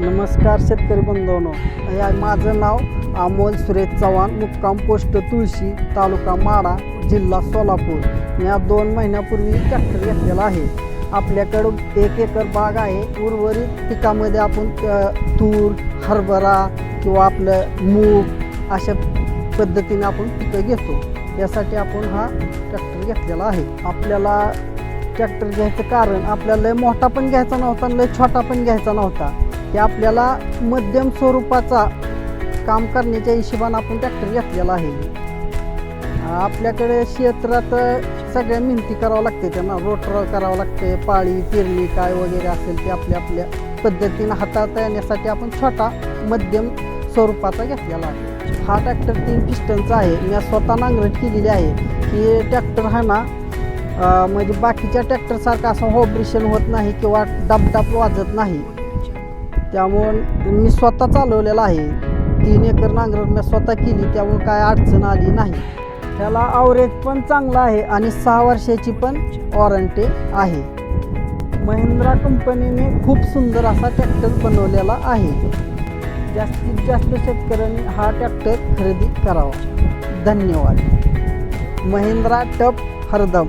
नमस्कार शेतकरी बंधवनो या माझं नाव अमोल सुरेश चव्हाण मुक्काम पोस्ट तुळशी तालुका माडा जिल्हा सोलापूर. मी या दोन महिन्यापूर्वी ट्रॅक्टर घेतलेला आहे. आपल्याकडं एक एकर बाग आहे. उर्वरित पिकामध्ये आपण तूर हरभरा किंवा आपलं मूग अशा पद्धतीने आपण पिकं घेतो. यासाठी आपण हा ट्रॅक्टर घेतलेला आहे. आपल्याला ट्रॅक्टर घ्यायचं कारण आपल्याला लय मोठा पण घ्यायचा नव्हता लय छोटा पण घ्यायचा नव्हता. की आपल्याला मध्यम स्वरूपाचा काम करण्याच्या हिशोबानं आपण ट्रॅक्टर घेतलेला आहे. आपल्याकडे क्षेत्रात सगळ्या मेहनती करावं लागते त्यांना रोटर करावं लागते पाळी पेरणी काय वगैरे असेल ते आपल्या आपल्या पद्धतीनं हाताळता येण्यासाठी आपण छोटा मध्यम स्वरूपाचा घेतलेला आहे. हा ट्रॅक्टर तीन पिस्टनचा आहे. मी स्वतः नांगरट केलेली आहे की ट्रॅक्टर हा ना म्हणजे बाकीच्या ट्रॅक्टरसारखा असं ऑपरेशन होत नाही किंवा डबडब वाजत नाही. त्यामुळं मी स्वतः चालवलेला आहे. तीन एकर नांगरण मी स्वतः केली त्यामुळे काय अडचण आली नाही. त्याला आवरेज पण चांगला आहे आणि सहा वर्षाची पण वॉरंटी आहे. महिंद्रा कंपनीने खूप सुंदर असा ट्रॅक्टर बनवलेला आहे. जास्तीत जास्त शेतकऱ्यांनी हा ट्रॅक्टर खरेदी करावा. धन्यवाद. महिंद्रा टप हरदम.